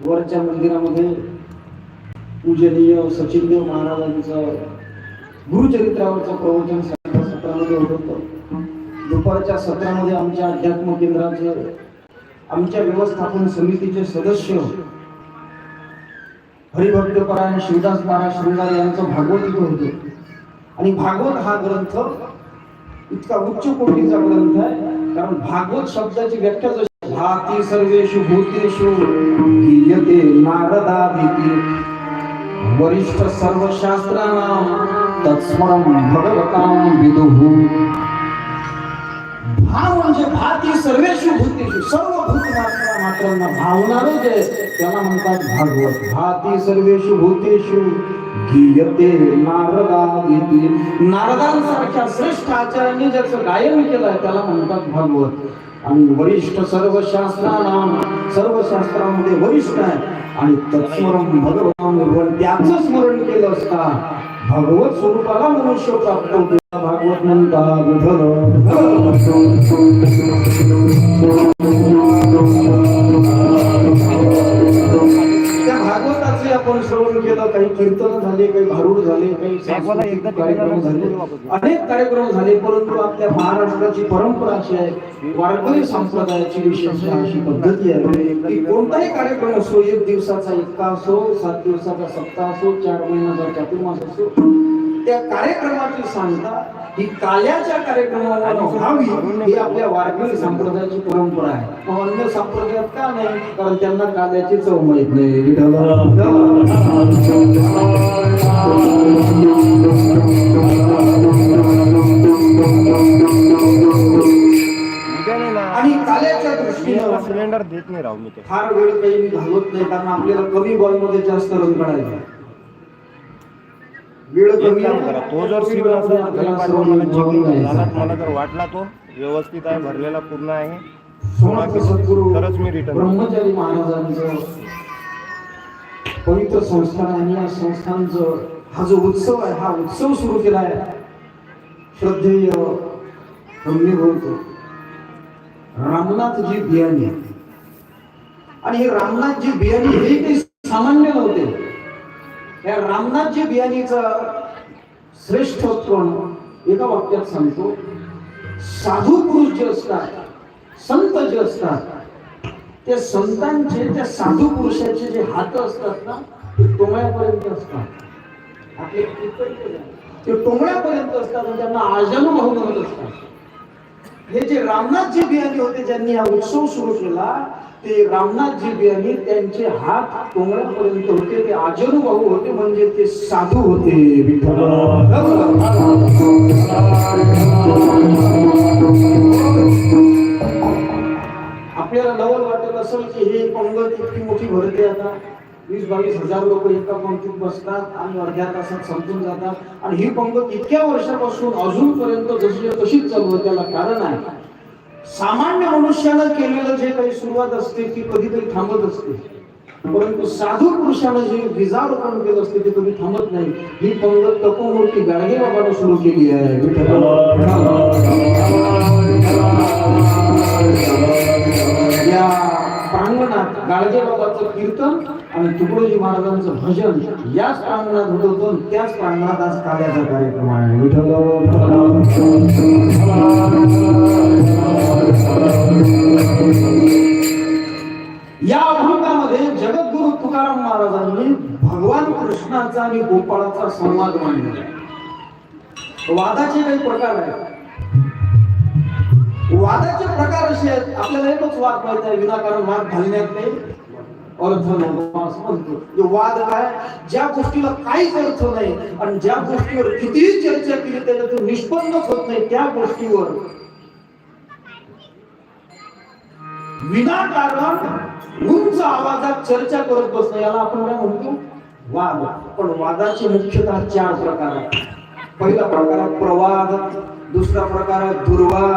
वरच्या मंदिरामध्ये पूजनीय सचिनदेव महाराजांचं गुरुचरित्रावरचं प्रवचन सत्रामध्ये होत होतं. दुपारच्या सत्रामध्ये आमच्या अध्यात्म केंद्राचे आमच्या व्यवस्थापन समितीचे सदस्य हरिभक्तपरायण शिवदास महाराज शृंगार यांचं भागवत इथं होतं. आणि भागवत हा ग्रंथ इतका उच्च कोटीचा ग्रंथ आहे कारण भागवत शब्दाची व्याख्या जशी भाति सर्वेषु भूतेषु गीयते नारदादिति। वरिष्ठ सर्वशास्त्राणां तत्स्मरण भगवतां विदुः। भाव म्हणजे भाती सर्वेषु भूतेषु सर्व भूत परमात्म्यांना मात्रांना भावणारं त्याला म्हणतात भागवत. भाती सर्वेशु भूतेषु गीयते नारदा गीती. नारदांसारख्या श्रेष्ठ आचार्यांनी ज्याचं गायन केलं त्याला म्हणतात भागवत. आणि वरिष्ठ सर्व शास्त्रांना सर्व शास्त्रामध्ये वरिष्ठ आहे. आणि तत्स्मरण भगवान त्याचं स्मरण केलं असता भगवत स्वरूपाला मनुष्य प्राप्त होतो. भागवत म्हणतात कीर्तन झाले काही भारूड झाले काही सांस्कृतिक कार्यक्रम झाले. अनेक कार्यक्रम झाले परंतु आपल्या महाराष्ट्राची परंपरा अशी आहे वारकरी संप्रदायाची विशेष अशी पद्धती आहे. की कोणताही कार्यक्रम असो एक दिवसाचा इतका असो सात दिवसाचा सप्ताह असो चार महिन्याचा चातुर्मास असो त्या कार्यक्रमाची सांगता ही काल्याच्या कार्यक्रमावर व्हावी ही आपल्या वारकरी संप्रदायाची परंपरा आहे. अन्य संप्रदायात का नाही? कारण त्यांना काल्याची चव माहीत नाही. आणि काल्याच्या दृष्टीनं सिलेंडर देत नाही राव मी फार वेळ काही मी घालवत नाही कारण आपल्याला कमी बॉलमध्ये जास्त रन काढायचा एक काम. करा तो जर आपल्याला असेल तर पाठवून मला जर वाटला तो व्यवस्थित आहे भरलेला पूर्ण आहे. समर्थ सद्गुरु तरच मी रिटर्न ब्रह्मचारी महाराजांचं पवित्र संस्थान आणि या संस्थांचं हा जो उत्सव आहे हा उत्सव सुरू केला आहे. श्रद्धेय बोलतो रामनाथजी बियाणी. आणि हे रामनाथजी बियाणी हे काही सामान्य नव्हते. या रामनाथजी बियाणीचा श्रेष्ठत्व एका वाक्यात सांगतो. साधू पुरुष जे असतात संत जे असतात ते संतांचे त्या साधू पुरुषाचे जे हात असतात ना ते टोंगळ्यापर्यंत असतात. आपले ते टोंगळ्यापर्यंत असतात त्यांना आजन म्हणत असतात. हे जे रामनाथजी बियाणी होते ज्यांनी हा उत्सव सुरू केला ते रामनाथजी बियाणी त्यांचे हात टोंगळ्यापर्यंत होते ते आजनुभाऊ होते म्हणजे ते साधू होते आपल्याला नवल वाटत असेल की हे पंगत इतकी मोठी भरते आता. वीस बावीस हजार लोक एका पंक्तीत बसतात आणि अर्ध्या तासात संपून जातात. आणि ही पंगत इतक्या वर्षापासून अजूनपर्यंत जशी तशीच चालू आहे त्याला कारण आहे. सामान्य मनुष्यानं केलेलं जे काही सुरुवात असते ती कधीतरी थांबत असते. परंतु साधू पुरुषानं जे बीजारोपण केलं असते ते कधी थांबत नाही. ही पंगत तपोमूर्ती गाडगे बाबानं सुरू केली आहे. या प्रांगणात गाडगे बाबाचं कीर्तन आणि तुकडोजी महाराजांचं भजन याच प्रांगणात होत होतं त्याच प्रांगणात आज काळ्याचा कार्यक्रम आहे. विठ्ठल गोपाळाचा संवाद मांडला. वादाचे काही प्रकार आहेत. वादाचे प्रकार असे आहेत आपल्याला एकच वाद पाहिजे विनाकारण वाद घालण्यात नाही. अर्थ म्हणतो. वाद काय ज्या गोष्टीला काहीच अर्थ नाही आणि ज्या गोष्टीवर कितीही चर्चा केली त्याच्यातून निष्पन्नच होत नाही त्या गोष्टीवर विनाकारण उंच आवाजात चर्चा करत बसणं याला आपण काय म्हणतो? वाद. पण वादाचे मुख्यतः चार प्रकार आहेत. पहिला प्रकार आहे प्रवाद दुसरा प्रकार आहे दुर्वाद